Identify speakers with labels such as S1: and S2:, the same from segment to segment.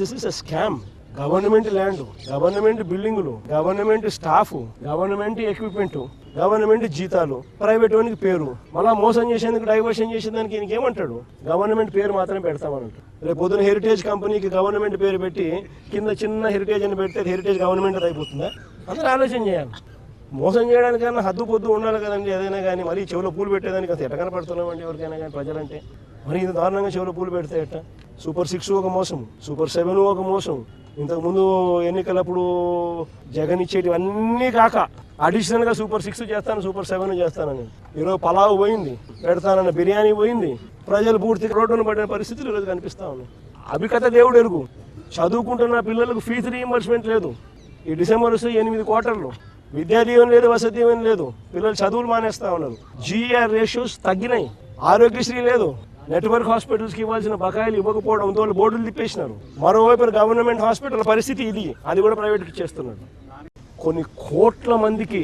S1: This is a scam government land government బిల్డింగులు government staff government equipment government జీతాలు private వానికి పేరు. మళ్ళా మోసం చేసేందుకు డైవర్షన్ చేసేదానికి ఈయనకి ఏమంటాడు? గవర్నమెంట్ పేరు మాత్రమే పెడతామనంటాడు రేపు పొద్దున హెరిటేజ్ కంపెనీకి గవర్నమెంట్ పేరు పెట్టి కింద చిన్న హెరిటేజ్ అని పెడితే హెరిటేజ్ గవర్నమెంట్ అయిపోతుందా? అందరూ ఆలోచన చేయాలి. మోసం చేయడానికన్నా హద్దు పొద్దు ఉండాలి కదండి ఏదైనా కానీ మరీ చెవిలో పూలు పెట్టేదానికి అసలు ఎట్ట కనపడుతున్నామండి ఎవరికైనా కానీ ప్రజలంటే? మరి ఇంత దారుణంగా చెవులు పూలు పెడతాయి ఎట్ట? సూపర్ సిక్స్ ఒక మోసం సూపర్ సెవెన్ ఒక మోసం. ఇంతకుముందు ఎన్నికలప్పుడు జగన్ ఇచ్చేటివన్నీ కాక అడిషనల్గా సూపర్ సిక్స్ చేస్తాను సూపర్ సెవెన్ చేస్తానని. ఈరోజు పలావ్ పోయింది పెడతానన్న బిర్యానీ పోయింది ప్రజలు పూర్తిగా రోడ్డున పడిన పరిస్థితులు ఈరోజు కనిపిస్తా ఉన్నాయి. అభికత దేవుడు ఎరుగు. చదువుకుంటున్న పిల్లలకు ఫీజు రీఎంబర్స్మెంట్ లేదు. ఈ డిసెంబర్ వస్తే ఎనిమిది క్వార్టర్లు విద్యా దీవెన లేదు వసతి దీవెన లేదు. పిల్లలు చదువులు మానేస్తా ఉన్నారు. జీఆర్ రేషియోస్ తగ్గినాయి. ఆరోగ్యశ్రీ లేదు. నెట్వర్క్ హాస్పిటల్స్కి ఇవ్వాల్సిన బకాయిలు ఇవ్వకపోవడంతో వాళ్ళు బోర్డులు తిప్పేసినారు. మరోవైపు గవర్నమెంట్ హాస్పిటల్ పరిస్థితి ఇది. అది కూడా ప్రైవేట్కి చేస్తున్నాడు కొన్ని కోట్ల మందికి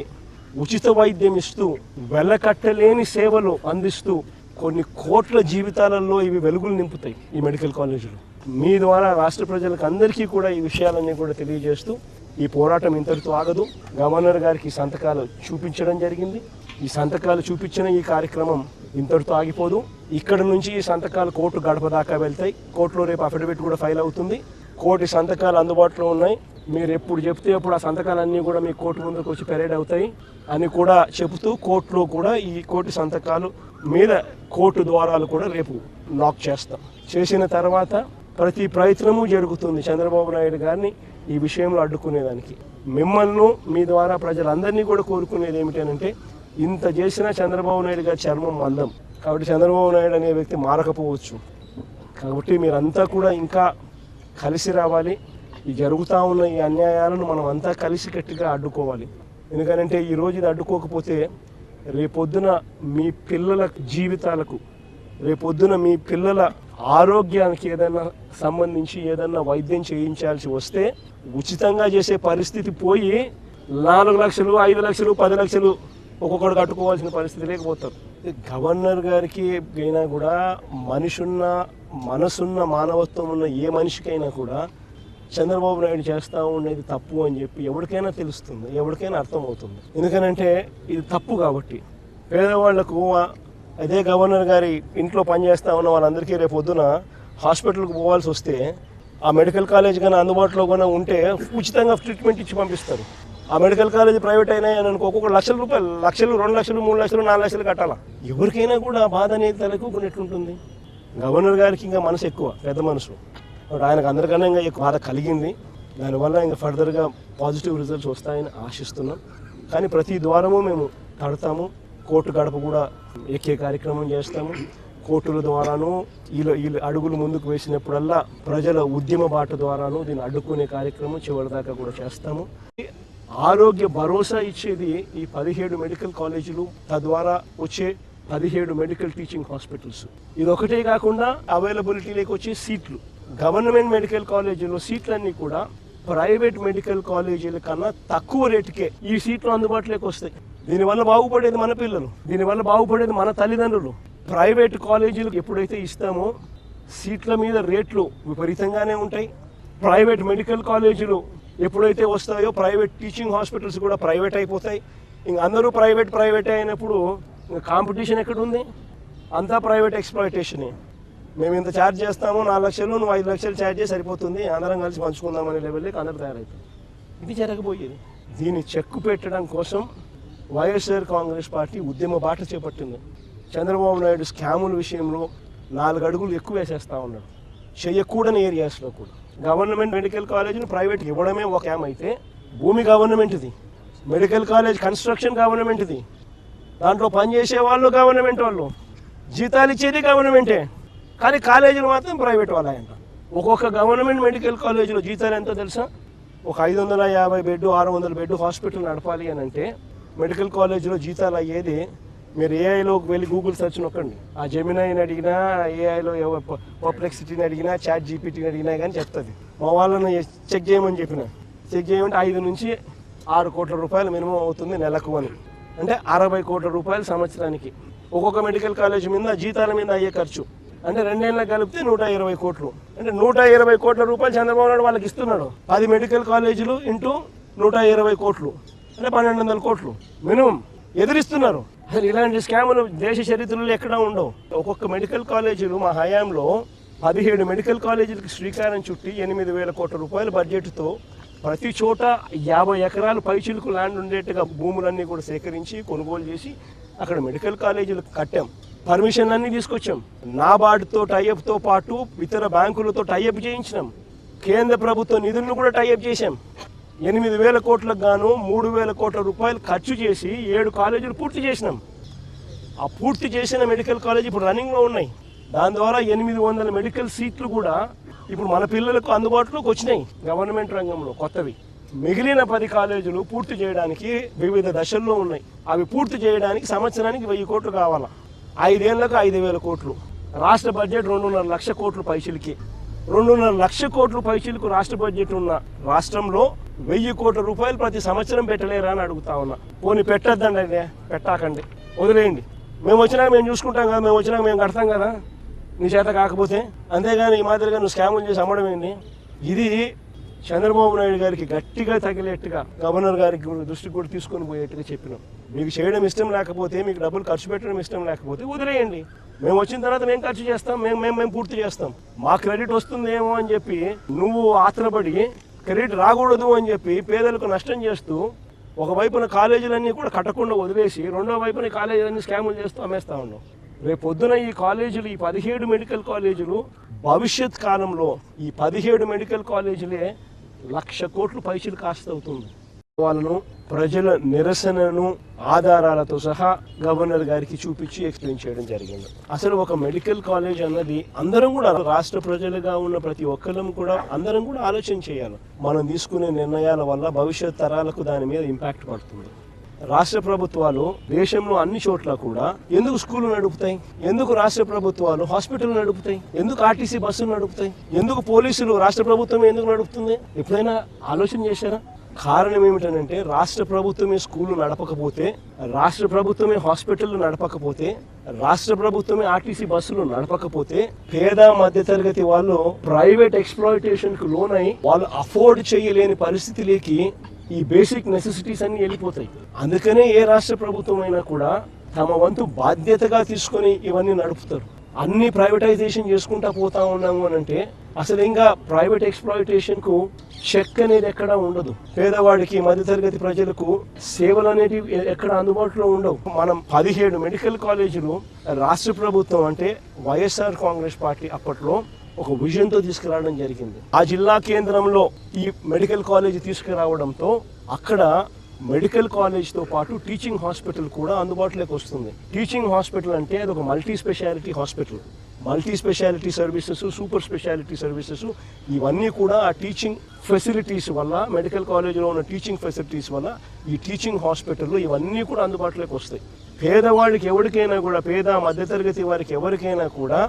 S1: ఉచిత వైద్యం ఇస్తూ వెలకట్టలేని సేవలు అందిస్తూ కొన్ని కోట్ల జీవితాలలో ఇవి వెలుగులు నింపుతాయి ఈ మెడికల్ కాలేజీలు. మీ ద్వారా రాష్ట్ర ప్రజలకు అందరికీ కూడా ఈ విషయాలన్నీ కూడా తెలియజేస్తూ ఈ పోరాటం ఇంతటితో ఆగదు. గవర్నర్ గారికి సంతకాలు చూపించడం జరిగింది. ఈ సంతకాలు చూపించిన ఈ కార్యక్రమం ఇంతటితో ఆగిపోదు. ఇక్కడ నుంచి ఈ సంతకాలు కోర్టు గడప దాకా వెళ్తాయి. కోర్టులో రేపు అఫిడవిట్ కూడా ఫైల్ అవుతుంది. కోటి సంతకాలు అందుబాటులో ఉన్నాయి. మీరు ఎప్పుడు చెప్తే అప్పుడు ఆ సంతకాలన్నీ కూడా మీ కోర్టు ముందుకు వచ్చి పెరేడ్ అవుతాయి అని కూడా చెబుతూ కోర్టులో కూడా ఈ కోటి సంతకాలు మీద కోర్టు ద్వారాలు కూడా రేపు లాక్ చేస్తాం. చేసిన తర్వాత ప్రతి ప్రయత్నము జరుగుతుంది చంద్రబాబు నాయుడు గారిని ఈ విషయంలో అడ్డుకునేదానికి. మిమ్మల్ని మీ ద్వారా ప్రజలందరినీ కూడా కోరుకునేది ఏమిటనంటే ఇంత చేసినా చంద్రబాబు నాయుడు గారి చర్మం మందం. కాబట్టి చంద్రబాబు నాయుడు అనే వ్యక్తి మారకపోవచ్చు. కాబట్టి మీరంతా కూడా ఇంకా కలిసి రావాలి. ఈ జరుగుతూ ఉన్న ఈ అన్యాయాలను మనం అంతా కలిసి గట్టిగా అడ్డుకోవాలి. ఎందుకంటే ఈ ఇది అడ్డుకోకపోతే రేపొద్దున మీ పిల్లల జీవితాలకు రేపొద్దున మీ పిల్లల ఆరోగ్యానికి ఏదైనా సంబంధించి ఏదైనా వైద్యం చేయించాల్సి వస్తే ఉచితంగా చేసే పరిస్థితి పోయి నాలుగు లక్షలు ఐదు లక్షలు పది లక్షలు ఒక్కొక్కడు కట్టుకోవాల్సిన పరిస్థితి లేకపోతారు. గవర్నర్ గారికి అయినా కూడా మనిషున్న మనసున్న మానవత్వం ఉన్న ఏ మనిషికైనా కూడా చంద్రబాబు నాయుడు చేస్తా ఉండేది తప్పు అని చెప్పి ఎవరికైనా తెలుస్తుంది ఎవరికైనా అర్థమవుతుంది. ఎందుకనంటే ఇది తప్పు కాబట్టి. పేదవాళ్ళకు అదే గవర్నర్ గారి ఇంట్లో పనిచేస్తూ ఉన్న వాళ్ళందరికీ రేపు పొద్దున హాస్పిటల్కి పోవాల్సి వస్తే ఆ మెడికల్ కాలేజ్ కానీ అందుబాటులో కానీ ఉంటే ఉచితంగా ట్రీట్మెంట్ ఇచ్చి పంపిస్తారు. ఆ మెడికల్ కాలేజ్ ప్రైవేట్ అయినా అని అనుకో ఒక్కొక్క లక్షల రూపాయలు లక్షలు రెండు లక్షలు మూడు లక్షలు నాలుగు లక్షలు కట్టాలా? ఎవరికైనా కూడా ఆ బాధ అనేది తలెక్కునేట్లుంటుంది గవర్నర్ గారికి ఇంకా మనసు ఎక్కువ పెద్ద మనసు. ఆయనకు అందరికన్నా ఇంకా ఎక్కువ బాధ కలిగింది. దానివల్ల ఇంకా ఫర్దర్గా పాజిటివ్ రిజల్ట్స్ వస్తాయని ఆశిస్తున్నాం. కానీ ప్రతి ద్వారము మేము తడతాము. కోర్టు గడప కూడా ఎక్కే కార్యక్రమం చేస్తాము. కోర్టుల ద్వారాను వీళ్ళ వీళ్ళ అడుగులు ముందుకు వేసినప్పుడల్లా ప్రజల ఉద్యమ బాట ద్వారాను దీన్ని అడ్డుకునే కార్యక్రమం చివరిదాకా కూడా చేస్తాము. ఆరోగ్య భరోసా ఇచ్చేది ఈ పదిహేడు మెడికల్ కాలేజీలు తద్వారా వచ్చే పదిహేడు మెడికల్ టీచింగ్ హాస్పిటల్స్. ఇది ఒకటే కాకుండా అవైలబిలిటీలోకి వచ్చే సీట్లు. గవర్నమెంట్ మెడికల్ కాలేజీలో సీట్లన్నీ కూడా ప్రైవేట్ మెడికల్ కాలేజీల కన్నా తక్కువ రేటుకే ఈ సీట్లు అందుబాటులోకి వస్తాయి. దీనివల్ల బాగుపడేది మన పిల్లలు దీనివల్ల బాగుపడేది మన తల్లిదండ్రులు. ప్రైవేట్ కాలేజీలకు ఎప్పుడైతే ఇస్తామో సీట్ల మీద రేట్లు విపరీతంగానే ఉంటాయి. ప్రైవేట్ మెడికల్ కాలేజీలు ఎప్పుడైతే వస్తాయో ప్రైవేట్ టీచింగ్ హాస్పిటల్స్ కూడా ప్రైవేట్ అయిపోతాయి. ఇంక అందరూ ప్రైవేట్ ప్రైవేట్ అయినప్పుడు ఇంకా కాంపిటీషన్ ఎక్కడుంది? అంతా ప్రైవేట్ ఎక్స్ప్లాయిటేషనే. మేము ఇంత ఛార్జ్ చేస్తాము నాలుగు లక్షలు నువ్వు ఐదు లక్షలు ఛార్జ్ చేసి సరిపోతుంది. అందరం కలిసి పంచుకుందాం అనే లెవెల్కి అందరూ తయారవుతుంది ఇది జరగబోయేది. దీన్ని చెక్కు పెట్టడం కోసం వైఎస్ఆర్ కాంగ్రెస్ పార్టీ ఉద్యమ బాట చేపట్టింది. చంద్రబాబు నాయుడు స్కాముల విషయంలో నాలుగు అడుగులు ఎక్కువ వేసేస్తూ ఉన్నాడు. చేయకూడని ఏరియాస్లో కూడా. గవర్నమెంట్ మెడికల్ కాలేజీని ప్రైవేట్ ఇవ్వడమే ఒక ఏం అయితే భూమి గవర్నమెంట్ది మెడికల్ కాలేజ్ కన్స్ట్రక్షన్ గవర్నమెంట్ది దాంట్లో పనిచేసే వాళ్ళు గవర్నమెంట్ వాళ్ళు. జీతాలు ఇచ్చేది గవర్నమెంటే. కానీ కాలేజీలు మాత్రం ప్రైవేట్ వాళ్ళంట ఒక్కొక్క గవర్నమెంట్ మెడికల్ కాలేజీలో జీతాలు ఎంతో తెలుసా? ఒక ఐదు వందల యాభై బెడ్ ఆరు వందల బెడ్ హాస్పిటల్ నడపాలి అని అంటే మెడికల్ కాలేజీలో జీతాలు అయ్యేది మీరు ఏఐలోకి వెళ్ళి గూగుల్ సెర్చ్ నొక్కండి. ఆ జమినాయిని అడిగినా ఏఐలో పర్ప్లెక్సిటీని అడిగినా చాట్ జీపీటీని అడిగినా కానీ చెప్తుంది. మా వాళ్ళని చెక్ చేయమని చెప్పిన. చెక్ చేయమంటే ఐదు నుంచి ఆరు కోట్ల రూపాయలు మినిమం అవుతుంది నెలకు అని. అంటే అరవై కోట్ల రూపాయలు సంవత్సరానికి. ఒక్కొక్క మెడికల్ కాలేజ్ మీద జీతాల మీద అయ్యే ఖర్చు. అంటే రెండేళ్ళ కలిపితే నూట ఇరవై కోట్లు. అంటే నూట ఇరవై కోట్ల రూపాయలు చంద్రబాబు నాయుడు వాళ్ళకి ఇస్తున్నాడు. పది మెడికల్ కాలేజీలు ఇంటూ నూట ఇరవై కోట్లు. అంటే పన్నెండు వందల కోట్లు. మినిమం. ఎదిరిస్తున్నారు. అసలు ఇలాంటి స్కాములు దేశ చరిత్రలో ఎక్కడా ఉండవు. ఒక్కొక్క మెడికల్ కాలేజీలు మా హయాంలో పదిహేడు మెడికల్ కాలేజీలకు శ్రీకారం చుట్టి ఎనిమిది వేల కోట్ల రూపాయల బడ్జెట్తో ప్రతి చోట యాభై ఎకరాలు పైచిలుకు ల్యాండ్ ఉండేట్టుగా భూములన్నీ కూడా సేకరించి కొనుగోలు చేసి అక్కడ మెడికల్ కాలేజీలు కట్టాం. పర్మిషన్ అన్నీ తీసుకొచ్చాం. నాబార్డుతో టైఅప్తో పాటు ఇతర బ్యాంకులతో టైఅప్ చేయించినాం. కేంద్ర ప్రభుత్వ నిధులను కూడా టైఅప్ చేశాం. ఎనిమిది వేల కోట్లకు గాను మూడు వేల కోట్ల రూపాయలు ఖర్చు చేసి ఏడు కాలేజీలు పూర్తి చేసినాం. ఆ పూర్తి చేసిన మెడికల్ కాలేజ్ ఇప్పుడు రన్నింగ్లో ఉన్నాయి. దాని ద్వారా ఎనిమిది వందల మెడికల్ సీట్లు కూడా ఇప్పుడు మన పిల్లలకు అందుబాటులోకి వచ్చినాయి గవర్నమెంట్ రంగంలో కొత్తవి. మిగిలిన పది కాలేజీలు పూర్తి చేయడానికి వివిధ దశల్లో ఉన్నాయి. అవి పూర్తి చేయడానికి సంవత్సరానికి వెయ్యి కోట్లు కావాలా? ఐదేళ్ళకు ఐదు వేల కోట్లు. రాష్ట్ర బడ్జెట్ రెండున్నర లక్ష కోట్లు పైసలకి రెండున్నర లక్ష కోట్లు పైసలకు రాష్ట్ర బడ్జెట్ ఉన్న రాష్ట్రంలో వెయ్యి కోట్ల రూపాయలు ప్రతి సంవత్సరం పెట్టలేరా అని అడుగుతా ఉన్నా. పోనీ పెట్టద్దండి అదే పెట్టాకండి. వదిలేయండి. మేము వచ్చినాక మేము చూసుకుంటాం కదా మేము వచ్చినాక మేము కడతాం కదా. నీ చేత కాకపోతే అంతేగాని ఈ మాదిరిగా నువ్వు స్కాములు చేసి అమ్మడం ఏంటి ఇది చంద్రబాబు నాయుడు గారికి గట్టిగా తగిలేట్టుగా గవర్నర్ గారికి దృష్టి కూడా తీసుకొని పోయేట్టుగా చెప్పినాం. మీకు చేయడం ఇష్టం లేకపోతే మీకు డబ్బులు ఖర్చు పెట్టడం ఇష్టం లేకపోతే వదిలేయండి. మేము వచ్చిన తర్వాత మేము ఖర్చు చేస్తాం మేము మేము మేము పూర్తి చేస్తాం. మా క్రెడిట్ వస్తుందేమో అని చెప్పి నువ్వు ఆత్రపడి క్రెడిట్ రాకూడదు అని చెప్పి పేదలకు నష్టం చేస్తూ ఒక వైపున కాలేజీలన్నీ కూడా కట్టకుండా వదిలేసి రెండో వైపున కాలేజీలన్నీ స్కాములు చేస్తూ అమ్మేస్తా ఉన్నాం. రేపు పొద్దున ఈ కాలేజీలు ఈ పదిహేడు మెడికల్ కాలేజీలు భవిష్యత్ కాలంలో ఈ పదిహేడు మెడికల్ కాలేజీలే లక్ష కోట్లు పైసలు కాస్త అవుతుంది. వాళ్ళను ప్రజల నిరసనను ఆధారాలతో సహా గవర్నర్ గారికి చూపించి ఎక్స్ప్లెయిన్ చేయడం జరిగింది. అసలు ఒక మెడికల్ కాలేజ్ అన్నది అందరం కూడా రాష్ట్ర ప్రజలుగా ఉన్న ప్రతి ఒక్కరం కూడా అందరం కూడా ఆలోచన చేయాలి. మనం తీసుకునే నిర్ణయాల వల్ల భవిష్యత్ తరాలకు దాని మీద ఇంపాక్ట్ పడుతుంది. రాష్ట్ర ప్రభుత్వాలు దేశంలో అన్ని చోట్ల కూడా ఎందుకు స్కూళ్ళు నడుపుతాయి? ఎందుకు రాష్ట్ర ప్రభుత్వాలు హాస్పిటల్ నడుపుతాయి? ఎందుకు ఆర్టీసీ బస్సులు నడుపుతాయి? ఎందుకు పోలీసులు రాష్ట్ర ప్రభుత్వం ఎందుకు నడుపుతుంది? ఎప్పుడైనా ఆలోచన చేశారా? కారణం ఏమిటనంటే రాష్ట్ర ప్రభుత్వమే స్కూళ్ళు నడపకపోతే రాష్ట్ర ప్రభుత్వమే హాస్పిటల్ నడపకపోతే రాష్ట్ర ప్రభుత్వమే ఆర్టీసీ బస్సులు నడపకపోతే పేద మధ్యతరగతి వాళ్ళు ప్రైవేట్ ఎక్స్ప్లాయిటేషన్కు లోనై వాళ్ళు అఫోర్డ్ చేయలేని పరిస్థితిలోకి ఈ బేసిక్ నెసెసిటీస్ అన్ని వెళ్ళిపోతాయి. అందుకనే ఏ రాష్ట్ర ప్రభుత్వం అయినా కూడా తమ వంతు బాధ్యతగా తీసుకొని ఇవన్నీ నడుపుతారు. అన్ని ప్రైవేటైజేషన్ చేసుకుంటా పోతా ఉన్నాము అని అంటే అసలు ఇంకా ప్రైవేట్ ఎక్స్ప్లాయిటేషన్కు చెక్ అనేది ఎక్కడ ఉండదు. పేదవాడికి మధ్యతరగతి ప్రజలకు సేవలు అనేటివి ఎక్కడ అందుబాటులో ఉండవు. మనం పదిహేడు మెడికల్ కాలేజీలు రాష్ట్ర ప్రభుత్వం అంటే వైఎస్ఆర్ కాంగ్రెస్ పార్టీ అప్పట్లో ఒక విజన్తో తీసుకురావడం జరిగింది. ఆ జిల్లా కేంద్రంలో ఈ మెడికల్ కాలేజ్ తీసుకురావడంతో అక్కడ మెడికల్ కాలేజ్తో పాటు టీచింగ్ హాస్పిటల్ కూడా అందుబాటులోకి వస్తుంది. టీచింగ్ హాస్పిటల్ అంటే అది ఒక multi speciality hospital multi speciality services super speciality services ఇవన్నీ కూడా ఆ టీచింగ్ ఫెసిలిటీస్ వల్ల మెడికల్ కాలేజీలో ఉన్న టీచింగ్ ఫెసిలిటీస్ వల్ల ఈ టీచింగ్ హాస్పిటల్లో ఇవన్నీ కూడా అందుబాటులోకి వస్తాయి. పేదవాళ్ళకి ఎవరికైనా కూడా పేద మధ్యతరగతి వారికి ఎవరికైనా కూడా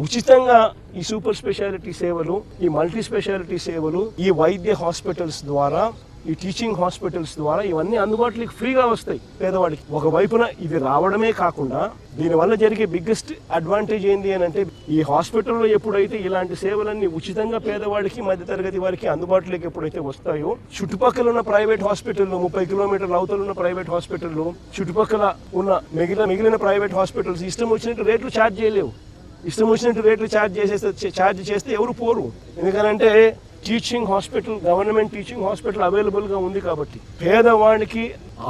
S1: ఉచితంగా ఈ సూపర్ స్పెషాలిటీ సేవలు ఈ మల్టీ స్పెషాలిటీ సేవలు ఈ వైద్య హాస్పిటల్స్ ద్వారా ఈ టీచింగ్ హాస్పిటల్స్ ద్వారా ఇవన్నీ అందుబాటులోకి ఫ్రీగా వస్తాయి పేదవాడికి ఒక వైపున ఇది రావడమే కాకుండా దీనివల్ల జరిగే బిగ్గెస్ట్ అడ్వాంటేజ్ ఏంటి అని అంటే ఈ హాస్పిటల్లో ఎప్పుడైతే ఇలాంటి సేవలన్నీ ఉచితంగా పేదవాడికి మధ్యతరగతి వారికి అందుబాటులోకి ఎప్పుడైతే వస్తాయో చుట్టుపక్కల ఉన్న ప్రైవేట్ హాస్పిటల్లో ముప్పై కిలోమీటర్ల అవతల ఉన్న ప్రైవేట్ హాస్పిటల్లో చుట్టుపక్కల ఉన్న మిగిలిన మిగిలిన ప్రైవేట్ హాస్పిటల్స్ ఇష్టం వచ్చినట్టు రేట్లు ఛార్జ్ చేయలేవు. ఇష్టం వచ్చినట్టు రేట్లు ఛార్జ్ చేసేస్తే ఛార్జ్ చేస్తే ఎవరు పోరు? ఎందుకనంటే teaching hospital government teaching hospital అవైలబుల్గా ఉంది కాబట్టి పేదవాడికి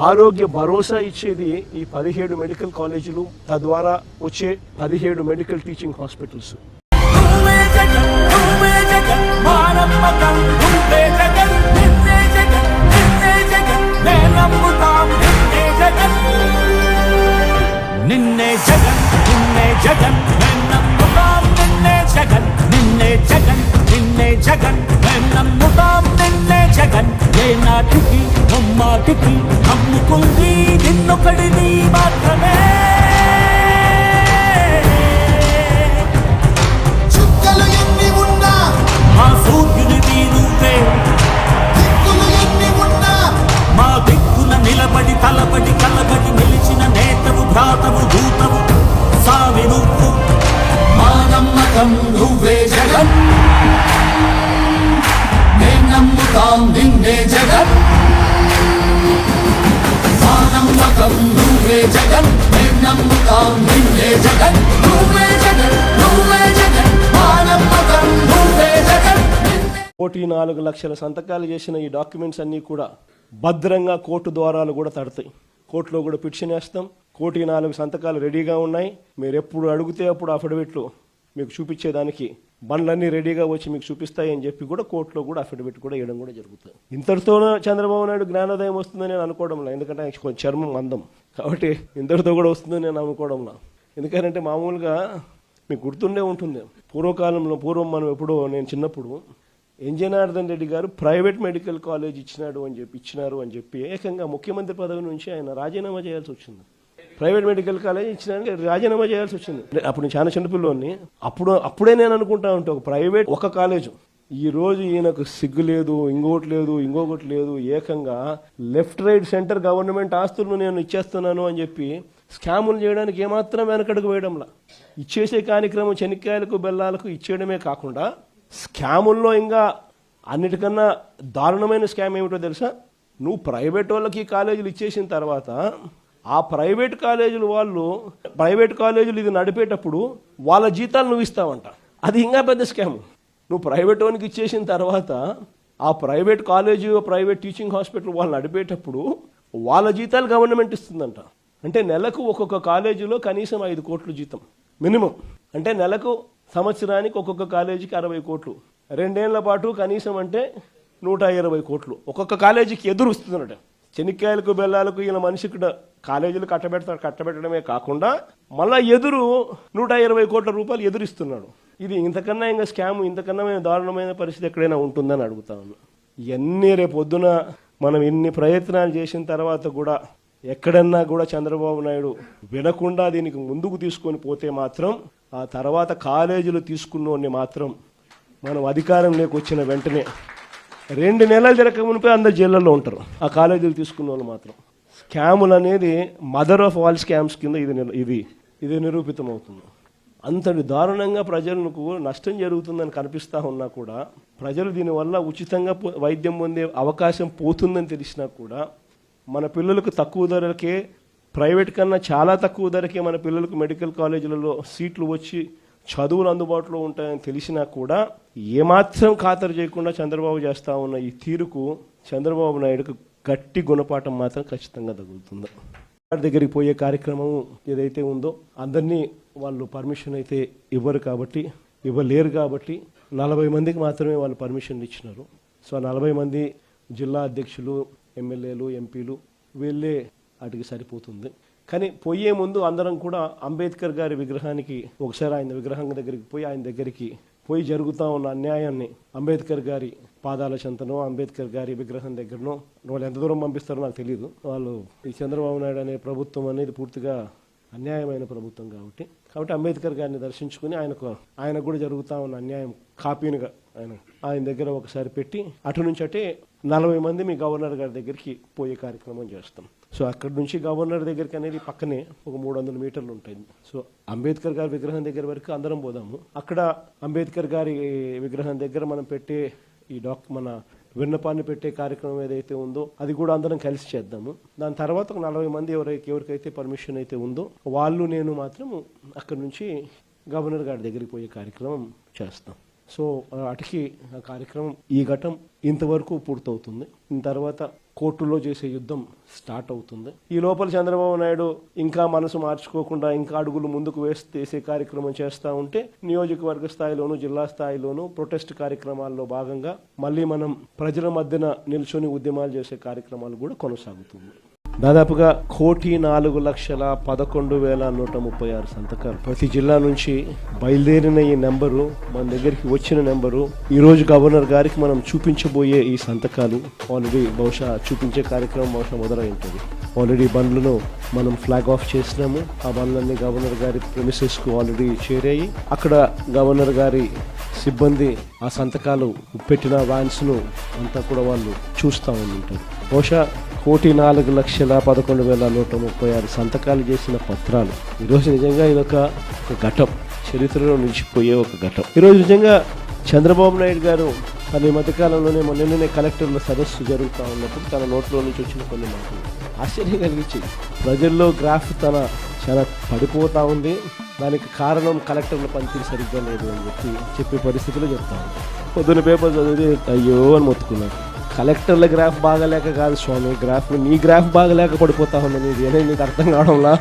S1: ఆరోగ్య భరోసా ఇచ్చేది ఈ పదిహేడు మెడికల్ కాలేజీలు తద్వారా వచ్చే పదిహేడు మెడికల్ టీచింగ్ హాస్పిటల్స్
S2: జగన్ నిన్నే జగన్ నిన్నే జగన్ నిన్నే జగన్ నిన్నే జగన్ నిన్నే జగన్. నమ్ముతాం నిన్నే జగన్. ఏ నాటికి ముమ్మాటికి నమ్ముకుంది నిన్నొకడిని మాత్రమే. సూర్యునిది నువ్వే మా దిక్కున నిలబడి తలబడి కలబడి జగం నువ్వే జగం నేను నమ్ముతాం నిన్నే జగం మానమ్మకం నువ్వే జగం నేను నమ్ముతాం నిన్నే జగం నువ్వే జగన్ నువ్వే జగన్ మానమ్మకం నువ్వే జగన్
S1: కోటి నాలుగు లక్షల సంతకాలు చేసిన ఈ డాక్యుమెంట్స్ అన్నీ కూడా భద్రంగా కోర్టు ద్వారాలు కూడా తడతాయి. కోర్టులో కూడా పిటిషన్ వేస్తాం. కోటి నాలుగు సంతకాలు రెడీగా ఉన్నాయి. మీరు ఎప్పుడు అడిగితే అప్పుడు అఫిడవిట్లు మీకు చూపించేదానికి బండ్లన్నీ రెడీగా వచ్చి మీకు చూపిస్తాయి అని చెప్పి కూడా కోర్టులో కూడా అఫిడవిట్ కూడా వేయడం కూడా జరుగుతుంది. ఇంతటితో చంద్రబాబు నాయుడు జ్ఞానోదయం వస్తుందని నేను అనుకోవడంలా. ఎందుకంటే కొంచెం చర్మం అందం. కాబట్టి ఇంతటితో కూడా వస్తుందని నేను అనుకోవడంలా. ఎందుకంటే మామూలుగా మీకు గుర్తుండే ఉంటుంది. పూర్వకాలంలో పూర్వం మనం ఎప్పుడో నేను చిన్నప్పుడు ఎన్ రెడ్డి గారు ప్రైవేట్ మెడికల్ కాలేజ్ ఇచ్చినాడు అని చెప్పి ఇచ్చినారు అని చెప్పి ఏకంగా ముఖ్యమంత్రి పదవి నుంచి ఆయన రాజీనామా చేయాల్సి వచ్చింది. ప్రైవేట్ మెడికల్ కాలేజ్ ఇచ్చినానికి రాజీనామా చేయాల్సి వచ్చింది. అప్పుడు నేను చాలా చిన్నపిల్లోని అప్పుడు అప్పుడే నేను అనుకుంటా ఉంటే ఒక ప్రైవేట్ ఒక కాలేజు. ఈ రోజు ఈయనకు సిగ్గు లేదు ఇంకోటి లేదు ఇంకొకటి లేదు ఏకంగా లెఫ్ట్ రైట్ సెంటర్ గవర్నమెంట్ ఆస్తులను నేను ఇచ్చేస్తున్నాను అని చెప్పి స్కాములు చేయడానికి ఏమాత్రం వెనకడుగు వేయడంలా. ఇచ్చేసే కార్యక్రమం చెనిక్కాయలకు బెల్లాలకు ఇచ్చేయడమే కాకుండా స్కాముల్లో ఇంకా అన్నిటికన్నా దారుణమైన స్కామ్ ఏమిటో తెలుసా? నువ్వు ప్రైవేట్ వాళ్ళకి ఈ కాలేజీలు ఇచ్చేసిన తర్వాత ఆ ప్రైవేట్ కాలేజీలు వాళ్ళు ప్రైవేట్ కాలేజీలు ఇది నడిపేటప్పుడు వాళ్ళ జీతాలు నువ్వు ఇస్తావంట. అది ఇంకా పెద్ద స్కామ్. నువ్వు ప్రైవేట్ వానికి ఇచ్చేసిన తర్వాత ఆ private college private teaching hospital వాళ్ళు నడిపేటప్పుడు వాళ్ళ జీతాలు గవర్నమెంట్ ఇస్తుందంట. అంటే నెలకు ఒక్కొక్క కాలేజీలో కనీసం ఐదు కోట్లు జీతం మినిమం. అంటే నెలకు సంవత్సరానికి ఒక్కొక్క కాలేజీకి అరవై కోట్లు. రెండేళ్ళ పాటు కనీసం అంటే నూట ఇరవై కోట్లు. ఒక్కొక్క కాలేజీకి ఎదురు వస్తుందన్నట చెనిక్కాయలకు బెల్లాలకు ఈయన మనిషికి కాలేజీలు కట్టబెడతాడు కట్టబెట్టడమే కాకుండా మళ్ళా ఎదురు నూట ఇరవై కోట్ల రూపాయలు ఎదురిస్తున్నాడు. ఇది ఇంతకన్నా ఇంకా స్కామ్ ఇంతకన్నా దారుణమైన పరిస్థితి ఎక్కడైనా ఉంటుందని అడుగుతా ఉన్నా. ఇవన్నీ రేపు పొద్దున మనం ఇన్ని ప్రయత్నాలు చేసిన తర్వాత కూడా ఎక్కడన్నా కూడా చంద్రబాబు నాయుడు వినకుండా దీనికి ముందుకు తీసుకొని పోతే మాత్రం ఆ తర్వాత కాలేజీలు తీసుకున్నోడిని మాత్రం మనం అధికారం వచ్చిన వెంటనే రెండు నెలలు జరగక మునిపే అందరు జైళ్ళల్లో ఉంటారు. ఆ కాలేజీలు తీసుకున్న వాళ్ళు మాత్రం. స్కాములు అనేది మదర్ ఆఫ్ ఆల్ స్కామ్స్ కింద ఇది ఇది ఇది నిరూపితం అవుతుంది అంతటి దారుణంగా ప్రజలకు నష్టం జరుగుతుందని కనిపిస్తూ ఉన్నా కూడా ప్రజలు దీనివల్ల ఉచితంగా వైద్యం పొందే అవకాశం పోతుందని తెలిసినా కూడా మన పిల్లలకు తక్కువ ధరలకే ప్రైవేట్ కన్నా చాలా తక్కువ ధరకే మన పిల్లలకు మెడికల్ కాలేజీలలో సీట్లు వచ్చి చదువులు అందుబాటులో ఉంటాయని తెలిసినా కూడా ఏమాత్రం ఖాతరు చేయకుండా చంద్రబాబు చేస్తూ ఉన్న ఈ తీరుకు చంద్రబాబు నాయుడుకు గట్టి గుణపాఠం మాత్రం ఖచ్చితంగా తగులుతుంది. వారి దగ్గరికి పోయే కార్యక్రమం ఏదైతే ఉందో అందరినీ వాళ్ళు పర్మిషన్ అయితే ఇవ్వరు కాబట్టి ఇవ్వలేరు కాబట్టి నలభై మందికి మాత్రమే వాళ్ళు పర్మిషన్ ఇచ్చినారు. సో నలభై మంది జిల్లా అధ్యక్షులు ఎమ్మెల్యేలు ఎంపీలు వీళ్ళే వాటికి సరిపోతుంది. కానీ పోయే ముందు అందరం కూడా అంబేద్కర్ గారి విగ్రహానికి ఒకసారి ఆయన విగ్రహం దగ్గరికి పోయి ఆయన దగ్గరికి పోయి జరుగుతూ ఉన్న అన్యాయాన్ని అంబేద్కర్ గారి పాదాల చెంతనో అంబేద్కర్ గారి విగ్రహం దగ్గరనో వాళ్ళు ఎంత దూరం పంపిస్తారో నాకు తెలియదు వాళ్ళు ఈ చంద్రబాబు నాయుడు అనే ప్రభుత్వం అనేది పూర్తిగా అన్యాయమైన ప్రభుత్వం కాబట్టి కాబట్టి అంబేద్కర్ గారిని దర్శించుకుని ఆయనకు ఆయనకు కూడా జరుగుతూ ఉన్న అన్యాయం కాపీనిగా ఆయన. ఆయన దగ్గర ఒకసారి పెట్టి అటు నుంచి అటే నలభై మంది మీ గవర్నర్ గారి దగ్గరికి పోయే కార్యక్రమం చేస్తాం. సో అక్కడి నుంచి గవర్నర్ దగ్గరికి అనేది పక్కనే ఒక మూడు వందల మీటర్లు ఉంటాయి. సో అంబేద్కర్ గారి విగ్రహం దగ్గర వరకు అందరం పోదాము. అక్కడ అంబేద్కర్ గారి విగ్రహం దగ్గర మనం పెట్టే ఈ డాక్ మన విన్నపాన్ని పెట్టే కార్యక్రమం ఏదైతే ఉందో అది కూడా అందరం కలిసి చేద్దాము. దాని తర్వాత ఒక నలభై మంది ఎవరైతే ఎవరికైతే పర్మిషన్ అయితే ఉందో వాళ్ళు నేను మాత్రం అక్కడి నుంచి గవర్నర్ గారి దగ్గరికి పోయే కార్యక్రమం చేస్తాం. సో అటుకి ఆ కార్యక్రమం ఈ ఘటం ఇంతవరకు పూర్తవుతుంది. దీని తర్వాత కోర్టులో చేసే యుద్ధం స్టార్ట్ అవుతుంది. ఈ లోపల చంద్రబాబు నాయుడు ఇంకా మనసు మార్చుకోకుండా ఇంకా అడుగులు ముందుకు వేస్తే వేసే కార్యక్రమం చేస్తూ ఉంటే నియోజకవర్గ స్థాయిలోను జిల్లా స్థాయిలోను ప్రొటెస్ట్ కార్యక్రమాల్లో భాగంగా మళ్ళీ మనం ప్రజల మధ్యన నిల్చొని ఉద్యమాలు చేసే కార్యక్రమాలు కూడా కొనసాగుతుంది. దాదాపుగా కోటి నాలుగు లక్షల పదకొండు వేల నూట ముప్పై ఆరు సంతకాలు. ప్రతి జిల్లా నుంచి బయలుదేరిన ఈ నెంబరు మన దగ్గరికి వచ్చిన నెంబరు ఈరోజు గవర్నర్ గారికి మనం చూపించబోయే ఈ సంతకాలు ఆల్రెడీ బహుశా చూపించే కార్యక్రమం బహుశా మొదలై ఉంటుంది ఆల్రెడీ బండ్లను మనం ఫ్లాగ్ ఆఫ్ చేసినాము. ఆ బండ్లన్నీ గవర్నర్ గారి premises ఆల్రెడీ చేరాయి. అక్కడ గవర్నర్ గారి సిబ్బంది ఆ సంతకాలు పెట్టిన వ్యాన్స్ను అంతా కూడా వాళ్ళు చూస్తూ ఉంటారు బహుశా కోటి నాలుగు లక్షల పదకొండు వేల నూట ముప్పై ఆరు సంతకాలు చేసిన పత్రాలు. ఈరోజు నిజంగా ఇదొక ఒక ఘటం. చరిత్రలో నిలిచిపోయే ఒక ఘటం. ఈరోజు నిజంగా చంద్రబాబు నాయుడు గారు కానీ ఈ మధ్యకాలంలోనే మొన్ననే కలెక్టర్ల సదస్సు జరుగుతూ ఉన్నప్పుడు తన నోట్లో నుంచి వచ్చిన కొన్ని మాటలు. ఆశ్చర్యం కలిగించింది. ప్రజల్లో గ్రాఫ్ తన చాలా పడిపోతూ ఉంది. దానికి కారణం కలెక్టర్ల పనితీరు సరిగ్గా లేదు అని చెప్పి చెప్పే పరిస్థితులు చెప్తా ఉంది. పేపర్ చదివితే అయ్యో అని మొత్తుకున్నారు కలెక్టర్ల గ్రాఫ్ బాగలేక కాదు స్వామి. గ్రాఫ్ నీ గ్రాఫ్ బాగలేక పడిపోతా ఉంది నీది. అనేది నీకు అర్థం కావడంలా?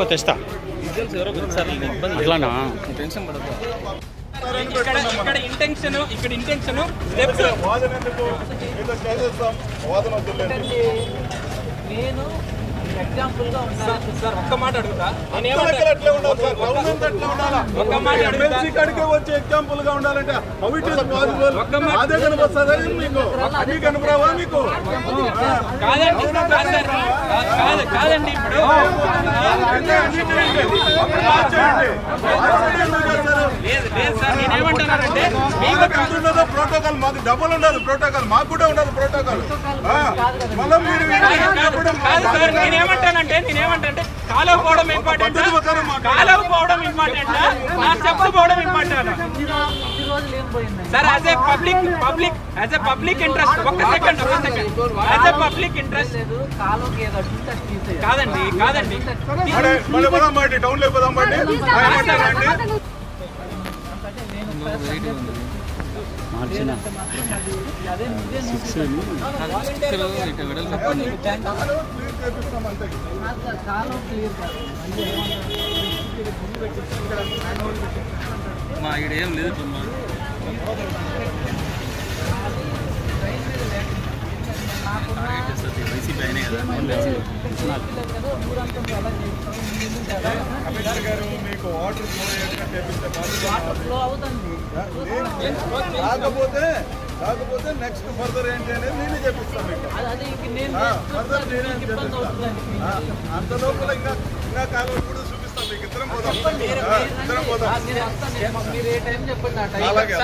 S3: లోగో తెస్తా. అట్లానా?
S4: ఇక్కడ ఇక్కడ ఇంటెన్షన్ ఇక్కడ ఇంటెన్షన్ స్టెప్స్
S5: నేను ఎగ్జాంపుల్గా ఉన్నాను
S4: సార్ ఒక్క మాట అడుగుతా. నేనేమంటా ఒక్క మాట అడుగుతా.
S6: కాడికే వచ్చే ఎగ్జాంపుల్గా ఉండాలంటే?
S4: ఒక్క మాట-
S6: అదే కనపస్తుందా మీకు? అన్ని కనపరావా మీకు?
S4: కాదండి కాదు కాదండి. ఇప్పుడు? లేదు లేదు సార్ నేనేమంటున్నానంటే
S6: ప్రోటోకాల్ మాకు డబుల్ ఉండదు ప్రోటోకాల్. మాకు కూడా ఉండదు ప్రోటోకాల్. మళ్ళీ మీరు
S4: నేనేమంటానంటే నేనేమంటే కాలువ పోవడం ఇంపార్టెంట్. కాలువ పోవడం ఇంపార్టెంట్ నా స్టెప్స్ పోవడం important sir as a public public as a public interest ఒక్క సెకండ్ ఒక్క second as a public interest. కాదండి కాదండి
S6: టౌన్
S3: మార్చిన
S5: అదే నువ్వే కాలువ క్లియర్
S3: మా ఇక్కడ ఏం లేదు వైసీపీ అయినాయి కదా
S5: కదా ఊరంతా అలా చేస్తాం
S6: కమిషనర్ గారు మీకు. వాటర్ ఫ్లో
S5: అవుతుంది
S6: కాకపోతే కాకపోతే నెక్స్ట్ ఫర్దర్ ఏంటి అనేది నేనే చెప్పిస్తాను మీకు ఫర్దర్ నేనే ఆ, అంత లోపల ఇంకా ఇంకా కాలువలు కూడా చూపిస్తాం మీకు. ఇద్దరం పోదాం. ఇద్దరం పోదాం.
S5: మీరు వస్తాను. మీరు ఏ టైం చెప్పండి ఆ టైం
S6: అలాగే